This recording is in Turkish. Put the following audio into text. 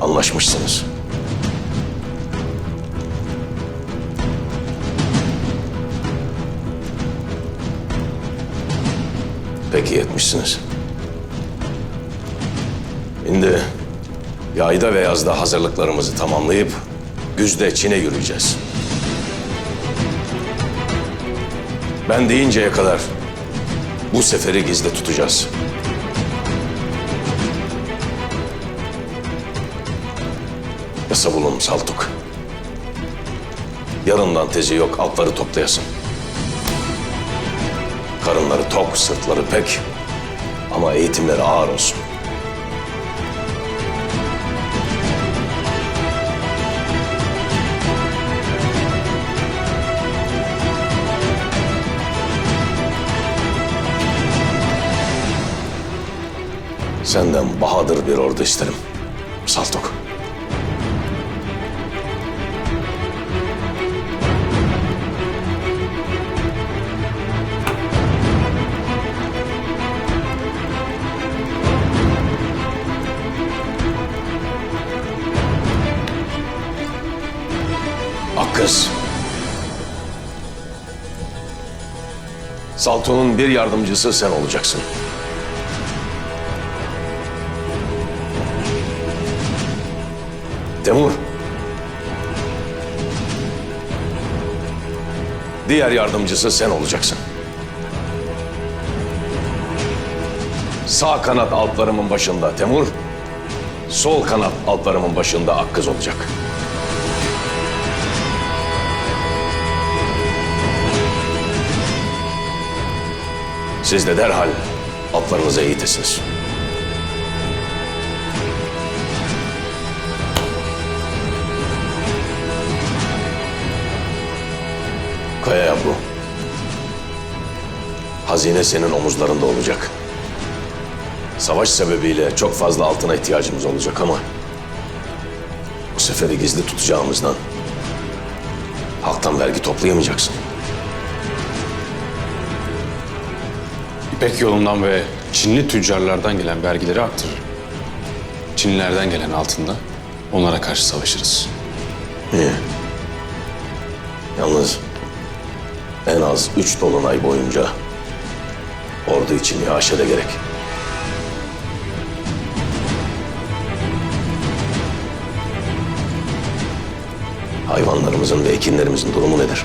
Anlaşmışsınız. Peki etmişsiniz. Şimdi yayda ve yazda hazırlıklarımızı tamamlayıp güzde Çin'e yürüyeceğiz. Ben deyinceye kadar bu seferi gizli tutacağız. Yasa bulun Saltuk. Yarından tezi yok altları toplayasın. Karınları tok, sırtları pek ama eğitimleri ağır olsun. Senden bahadır bir ordu isterim. Saltuk. Akkız. Salto'nun bir yardımcısı sen olacaksın. Temur. Diğer yardımcısı sen olacaksın. Sağ kanat altlarımın başında Temur, sol kanat altlarımın başında Akkız olacak. Siz de derhal atlarınıza eğitesiniz. Kaya yavru. Hazine senin omuzlarında olacak. Savaş sebebiyle çok fazla altına ihtiyacımız olacak ama... ...bu seferi gizli tutacağımızdan... ...halktan vergi toplayamayacaksın. İpek yolundan ve Çinli tüccarlardan gelen vergileri arttırır. Çinlilerden gelen altında onlara karşı savaşırız. İyi. Yalnız en az üç dolunay boyunca ordu için iaşe de gerek. Hayvanlarımızın ve ekinlerimizin durumu nedir?